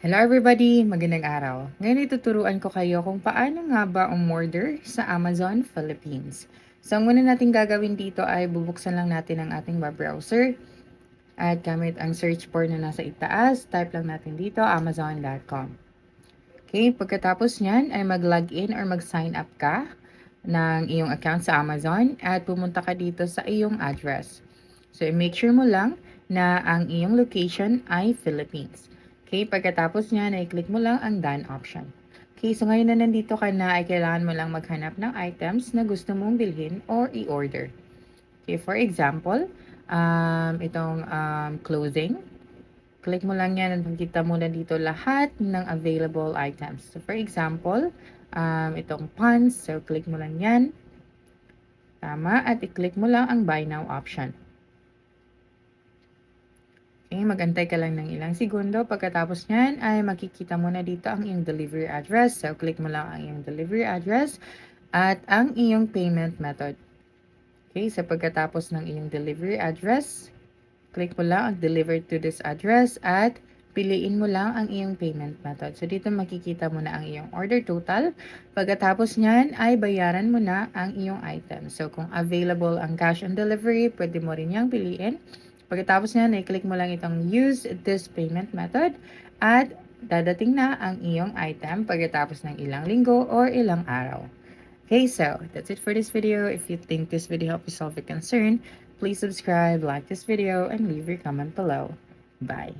Hello everybody! Magandang araw. Ngayon ituturuan ko kayo kung paano nga ba umorder sa Amazon Philippines. So, ang muna natin gagawin dito ay bubuksan lang natin ang ating web browser. At gamit ang search bar na nasa itaas, type lang natin dito amazon.com. Okay, pagkatapos nyan ay mag-login or mag-sign up ka ng iyong account sa Amazon at pumunta ka dito sa iyong address. So, make sure mo lang na ang iyong location ay Philippines. Okay, pagkatapos niyan ay click mo lang ang done option. Okay, so ngayon na nandito ka na ay kailangan mo lang maghanap ng items na gusto mong bilhin or i-order. Okay, for example, um, itong um, clothing. Click mo lang yan at makikita mo na dito lahat ng available items. So for example, um, itong pants. So click mo lang yan. Tama. At i-click mo lang ang buy now option. Okay, magantay ka lang ng ilang segundo. Pagkatapos niyan ay makikita mo na dito ang iyong delivery address. So, click mo lang ang iyong delivery address at ang iyong payment method. Okay, so pagkatapos ng iyong delivery address, click mo lang ang deliver to this address at piliin mo lang ang iyong payment method. So, dito makikita mo na ang iyong order total. Pagkatapos niyan ay bayaran mo na ang iyong item. So, kung available ang cash on delivery, pwede mo rin niyang piliin. Pagkatapos niyan, i-click mo lang itong use this payment method at dadating na ang iyong item pagkatapos ng ilang linggo or ilang araw. Okay, so that's it for this video. If you think this video helped you solve a concern, please subscribe, like this video, and leave your comment below. Bye.